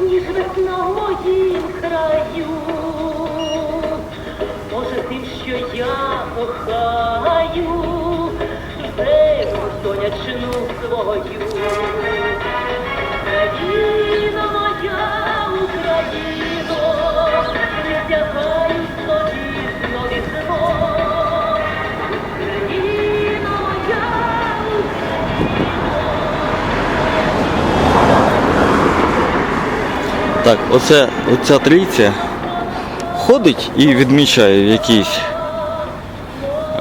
ніж весна моїм краю. Може, тим, що я кохаю, землю сонячну свою. Так, оце, оця трійця ходить і відмічає в якійсь,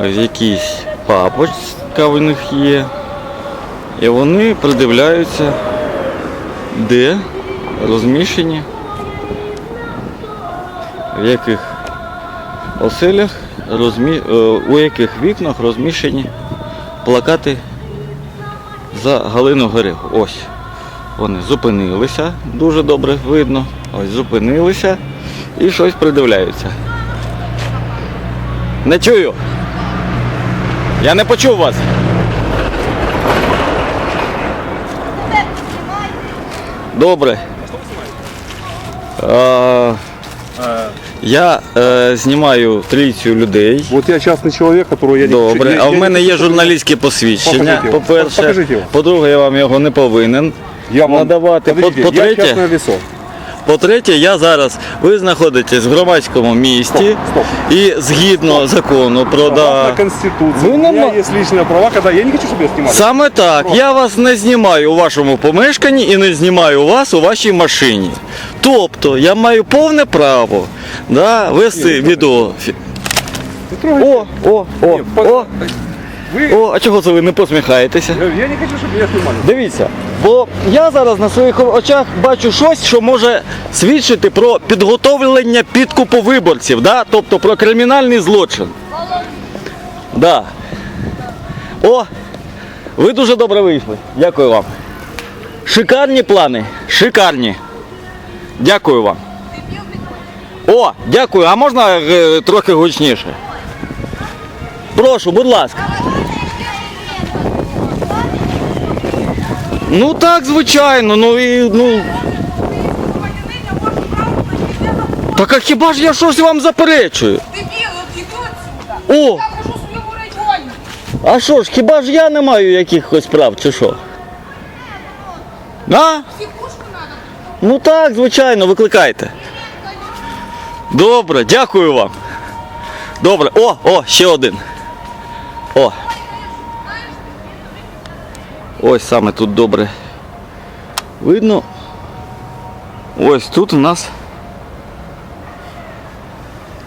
в якійсь папочка в них є. І вони придивляються, де розміщені, в яких оселях, розмі... е, у яких вікнах розміщені плакати за Галину Герегу. Ось. Вони зупинилися, дуже добре видно. Ось зупинилися і щось придивляються. Не чую. Я не почув вас. Добре. А, я е, знімаю трійцю людей. Вот я частный человек, которого я не Добре, а в мене є журналістське посвідчення. Покажіть його. По-перше, Покажіть його. по-друге, я вам його не повинен Я вам надавати. По- Подождите, я По-третє, частное лицо. по-третє, я зараз ви знаходитесь в громадському місті Стоп, і згідно закону про Согласно да. Конституции. Вы У меня нема- есть личные права, когда я не хочу, чтобы я снимали. Саме так. Я вас не знімаю у вашому помешканні і не знімаю вас у вашій машині. Тобто я маю повне право да, вести відео. Не трогайте. О, о, о, Ні, по- о, Вы... о, а чого це ви не посміхаєтеся? Я я не хочу, чтобы меня снимали. Дивіться, бо я зараз на своїх очах бачу щось, що може свідчити про підготовлення підкупу виборців, да? тобто про кримінальний злочин. Да. О, ви дуже добре вийшли. Дякую вам. Шикарні плани. Шикарні. Дякую вам. О, дякую. А можна е, трохи гучніше? Прошу, будь ласка. Ну так, звичайно, ну і ну. Так а хіба ж я щось вам заперечую? Дебіл, от іди отсюда. О! Я кажу своєму. А що ж, хіба ж я не маю якихось прав, чи що? А? Ну так, звичайно, викликайте. Добре, дякую вам. Добре. О, о, ще один. О. Ось саме тут добре. Видно. Ось тут у нас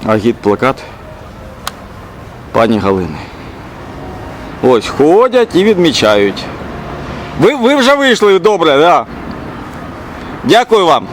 агіт-плакат пані Галини. Ось ходять і відмічають. Ви, ви вже вийшли добре, так? Да? Дякую вам.